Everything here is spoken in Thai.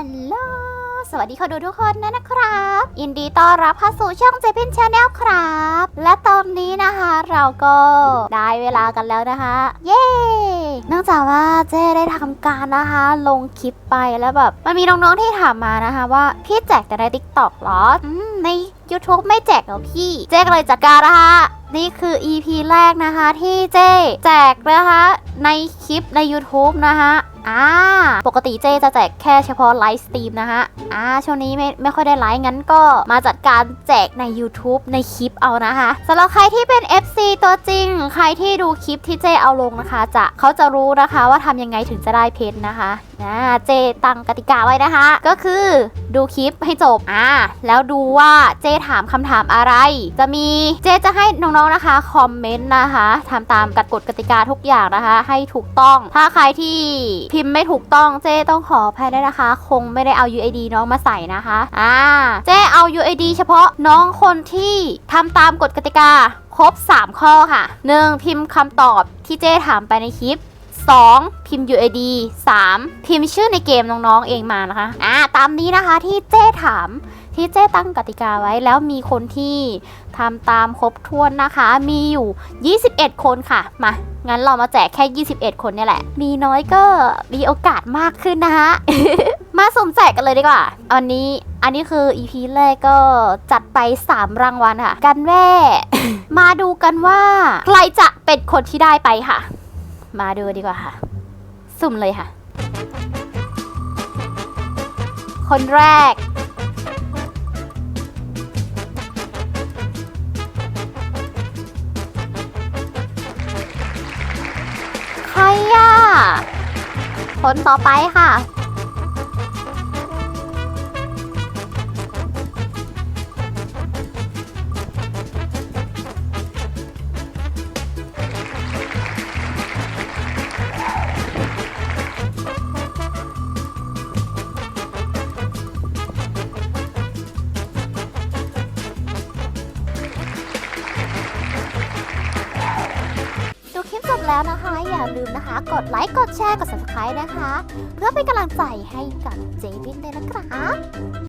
สวัสดีคนดูทุกคนนะนะครับ ยินดีต้อนรับเข้าสู่ช่องเจพินชาแนลครับ และตอนนี้นะคะ เราก็ได้เวลากันแล้วนะคะ เย้ เนื่องจากว่าเจได้ทำการนะคะ ลงคลิปไปแล้วแบบ มันมีน้องๆที่ถามมานะคะ ว่าพี่แจกแต่ในติ๊กต็อกหรอ อืมใน YouTube ไม่แจกเหรอพี่ เจ๊ก็เลยจัดการนะคะนี่คือ EP แรกนะคะที่เจ๊แจกนะคะในคลิปใน YouTube นะคะอ่าปกติเจ๊จะแจกแค่เฉพาะไลฟ์สตรีมนะคะอ่าช่วงนี้ไม่ไม่ค่อยได้ไลฟ์งั้นก็มาจัดการแจกใน YouTube ในคลิปเอานะคะสำหรับใครที่เป็น FC ตัวจริง ใครที่ดูคลิปที่เจ๊เอาลงนะคะ จะเขาจะรู้นะคะว่าทำยังไงถึงจะได้เพชรนะคะนะเจ๊ตั้งกติกาไว้นะคะ ก็คือ ดูคลิปให้จบอ่าแล้วดูว่าเจ๊ถามคำถามอะไร จะมีเจ๊จะให้น้องๆนะคะคอมเมนต์นะคะทำตามกฎกฎกติกาทุกอย่างนะคะ ให้ถูกต้อง ถ้าใครที่พิมพ์ไม่ถูกต้องเจ๊ต้องขออภัยด้วยนะคะ คงไม่ได้เอา UID น้องมาใส่นะคะอ่าเจ๊เอา UID เฉพาะน้องคนที่ทำตามกฎกติกาครบ 3 ข้อค่ะ 1. พิมพ์คำตอบที่เจ๊ถามไปในคลิป 2. พิมพ์ UID 3. พิมพ์ชื่อในเกมน้องๆเองมานะคะ อ่า ตามนี้นะคะที่เจ้ถามที่เจ้ตั้งกติกาไว้แล้วมีคนที่ทำตามครบถ้วนนะคะ มีอยู่ 21 คนค่ะ มา งั้นเรามาแจกแค่ 21 คนเนี่ยแหละ มีน้อยก็มีโอกาสมากขึ้นนะคะ มาสมแจกกันเลยดีกว่า อันนี้ อันนี้คือ EP แรกก็จัดไป 3 รางวัลค่ะ กันแว่ มาดูกันว่า ใครจะเป็นคนที่ได้ไปค่ะ มาดูดีกว่าค่ะ สุ่มเลยค่ะ คนแรก ใครอะ คนต่อไปค่ะ บแล้วนะคะ อย่าลืมนะคะ กดไลค์กดแชร์กด subscribe นะคะ เพื่อเป็นกำลังใจให้กับเจวินเลยนะครับ